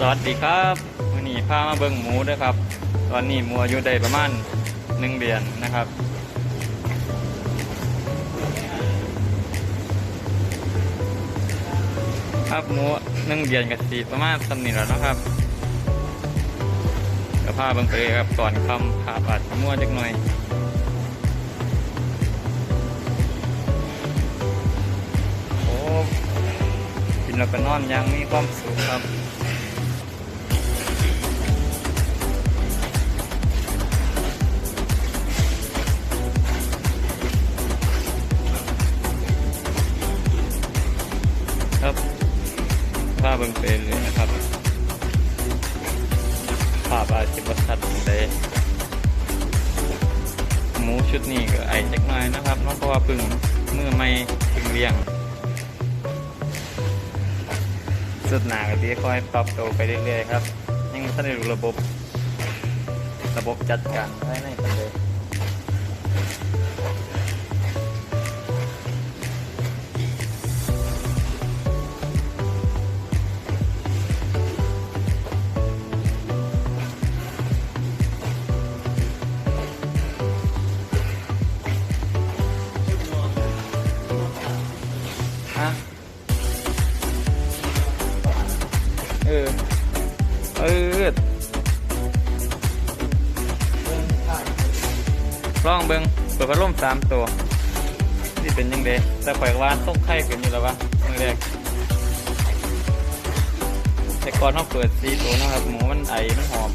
สวัสดีครับวันนี้พามาเบิ่งหมูด้วยครับ ตอนนี้หมูอายุได้ประมาณหนึ่งเดือนนะครับ ครับหมูหนึ่งเดือนกับสีประมาณสำนีแล้วนะครับเดี๋ยวพาเบิ่งไปเลยครับก่อนคำผ่าปัดมั่วจักหน่อยโอ้กินแล้วก็นอนยังมีความสุขครับาพเบิ่งเป็นเลยนะครับภาพอาจจะบชัดเลยหมูชุดนี้ก็ไอจักหน่อยนะครับเนาะเพราะว่าพึ่งมือไม่พึ่งเลี้ยงสุดหนาก็ดีค่อยปรับตัวไปเรื่อยๆครับ ยังไม่ได้รู้ระบบ ระบบจัดการภายใน ลองเบิ้งเปิดพัดลมสามตัวนี่เป็นยังไงแต่ข่อยว่าต้องไข่เกินอยู่แล้ววะมือแรกแต่ก่อนต้องเปิดสีตัวนะครับหมูมันไอมันหอม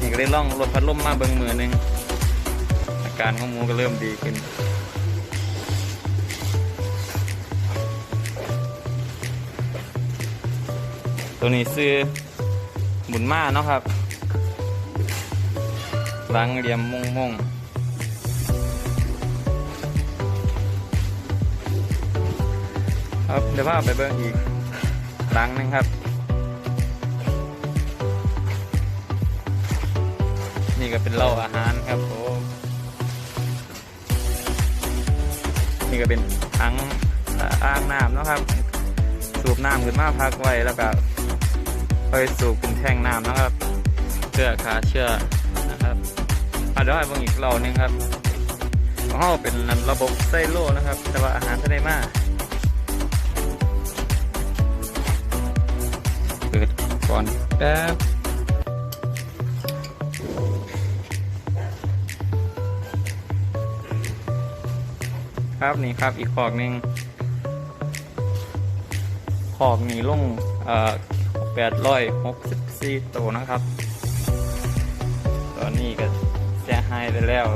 นี่ก็เลยลองลดพัดลมมาเบิ้งมือหนึงอาการของหมูก็เริ่มดีขึ้นตัวนี้ซื้อบุญมาเนาะครับหลังเหลี่ยมมงมง ครับเดี๋ยวพาไปเบิ่งอีกหลังนึงครับ นี่ก็เป็นเล้าอาหารครับผมนี่ก็เป็นถังอ่าอ่างน้ำนะครับ สูบน้ำขึ้นมาพักไว้แล้วก็ค่อยสูบเป็นแท่งน้ำนะครับเพื่อขาเชื้อนะครับอะเดียวให้บิ่งอีกเราหนึงครับของเราเป็นระบบไซโลนะครับ แต่ว่าอาหารทะเลมาเก่อนแป๊บครับนี่ครับอีกขอกหนึ่งขอกนีลงเอ่อแปดร้อยหกสิบสี่ตัวนะครับ ตอนนี้ก็เสียหายไปแล้ว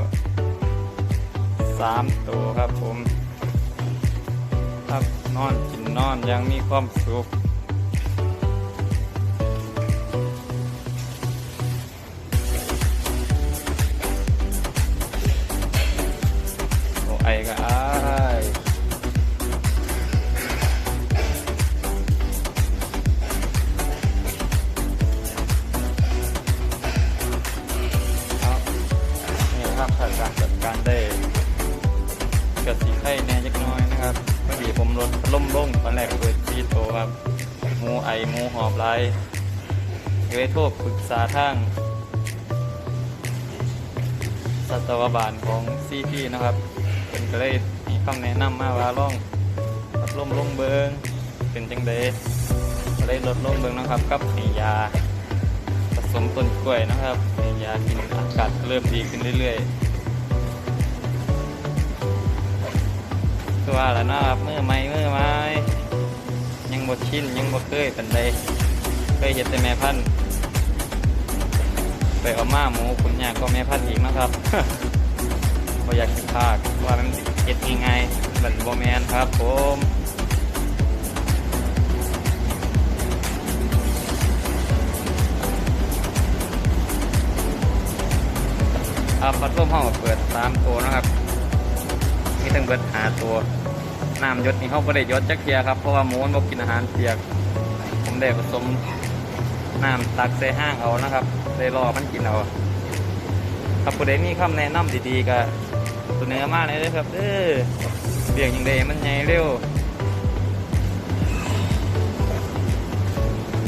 สามตัวครับผม ครับนอนกินนอนยังมีความสุข การได้เกิดสีไข่แน่เล็กน้อยนะครับพอดีผมลดล่มลงตอนแรกเปิดซีโตครับมูไอมูหอบไรเลยโทรปรึกษาทางสัตวบาลของซีพีนะครับเป็นก็เลยมีคำแนะนำมาว่าล่องลดล่มลงเบิงเป็นจังเดก็เลยลดลงเบิงนะครับกับยาผสมต้นกล้วยนะครับยากินอากาศเริ่มดีขึ้นเรื่อยๆ ตัวาแล้วนะครับเมื่อไม่เมื่อไม่ยังบดชินยังบดเคยเป็นใดเคยเห็นแต่แม่พันธุ์ไปเอามาหมูคุณยาก็แม่พันธุ์อีกนะครับบ่อยากสิพากว่ามันเก็ดยังไงบันบแมนครับผมอ่าพัดลมห้องเปิดสามตัวนะครับ มีทั้งเบิดหาตัว น้ำยศนี่เขาไม่ได้ยศจักเทียครับเพราะว่าหมูมันบ่กินอาหารเปียก ผมได้ผสมน้ำตักใส่ห้างเอานะครับได้รอมันกินเอาครับผู้ใดมีคำแนะนำดีๆก็ตัวเนื้อมากเลยครับเออเบียงยังเดมันใหญ่เร็ว